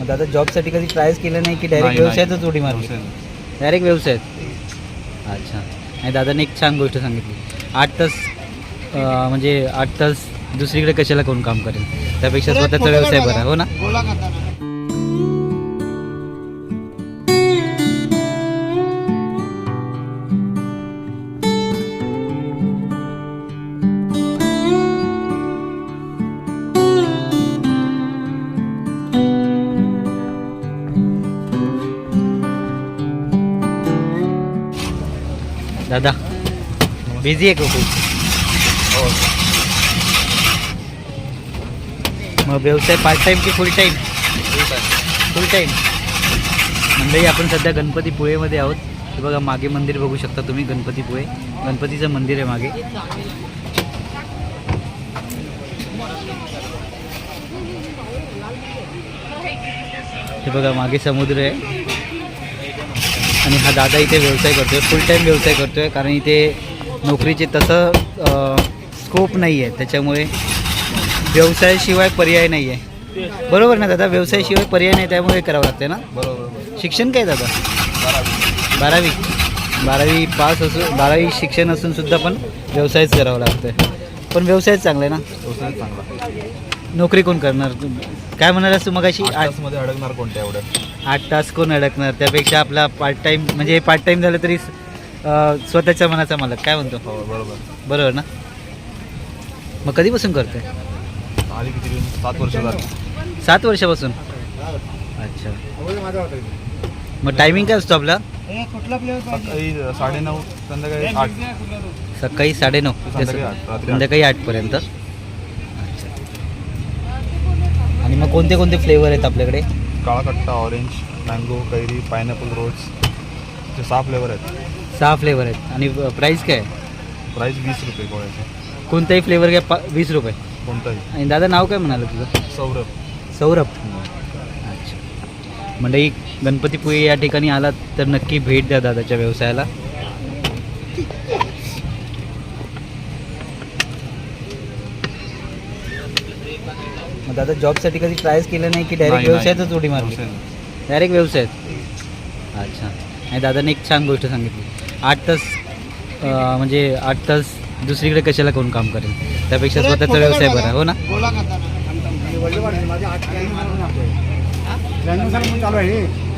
मग दादा जॉबसाठी कधी ट्रायच केलं नाही की डायरेक्ट नाही, व्यवसायातच उडी मारली. डायरेक्ट व्यवसायात? अच्छा. आणि दादाने एक छान गोष्ट सांगितली. आठ तास अं, म्हणजे आठ तास दुसरीकडे कशाला कोण काम करेल? त्यापेक्षा स्वतःचा व्यवसाय बरा हो ना? दादा बिझी आहे का खूप हो. मग व्यवसाय पार्ट टाईम की फुल टाईम फुल टाईम मंडळी आपण सध्या गणपतीपुळेमध्ये आहोत. हे बघा मागे मंदिर बघू शकता तुम्ही गणपतीपुळे. गणपतीचं मंदिर आहे मागे. हे बघा मागे समुद्र आहे. आणि हा दादा इथे व्यवसाय करतोय फुल टाईम व्यवसाय करतोय कारण इथे नोकरीचे तसं स्कोप नाही आहे त्याच्यामुळे व्यवसायाशिवाय पर्याय नाही आहे बरोबर ना दादा? व्यवसायाशिवाय पर्याय नाही त्यामुळे हे करावं लागतं ना? बरोबर शिक्षण काय दादा? बारावी. बारावी. पास असून बारावी शिक्षण असून सुद्धा पण व्यवसायच करावं लागतं पण व्यवसायच चांगला आहे ना? व्यवसाय चांगला. नोकरी कोण करणार? काय म्हणालास तू मगाशी? आठ आठ तासमध्ये अडकणार कोणत्या एवढ्या? आठ तास कोण अडकणार? त्यापेक्षा आपला पार्ट टाईम म्हणजे पार्ट टाईम झालं तरी अं, स्वतःच्या मनाचा मालक. काय म्हणतो? हो बरोबर. बरोबर ना? मग कधीपासून करतोय? आली किती दिवस? सात वर्ष झाली. सात वर्षापासून? अच्छा. मग टायमिंग काय असतो आपला? सकाळी साडेनऊ संध्याकाळी आठ. सकाळी साडेनऊ. ते संध्याकाळी आठ, रात्री आठ. संध्याकाळी आठपर्यंत अच्छा आणि मग कोणते कोणते फ्लेवर आहेत आपल्याकडे? काळा कट्टा ऑरेंज मँगो कैरी पायनॅपल रोज ते सहा फ्लेवर आहेत. सहा फ्लेवर आहेत. आणि प्राईस काय आहे? प्राईस वीस रुपये गोळ्याचे. कोणताही फ्लेवर घ्या पा वीस रुपये. कोणताही. आणि दादा नाव काय म्हणालं तुझं? सौरभ. सौरभ. अच्छा. मंडळी गणपतीपुळे या ठिकाणी आलात तर नक्की भेट द्या दादाच्या व्यवसायाला. मग दादा जॉबसाठी कधी ट्रायच केलं नाही की डायरेक्ट नाही, व्यवसायातच उडी मारली? व्यवसाय. डायरेक्ट व्यवसायात? अच्छा. आणि दादाने एक छान गोष्ट सांगितली. आठ तास अं, म्हणजे आठ तास दुसरीकडे कशाला कोण काम करेल? त्यापेक्षा स्वतःचा व्यवसाय बरा हो ना? चालू आहे.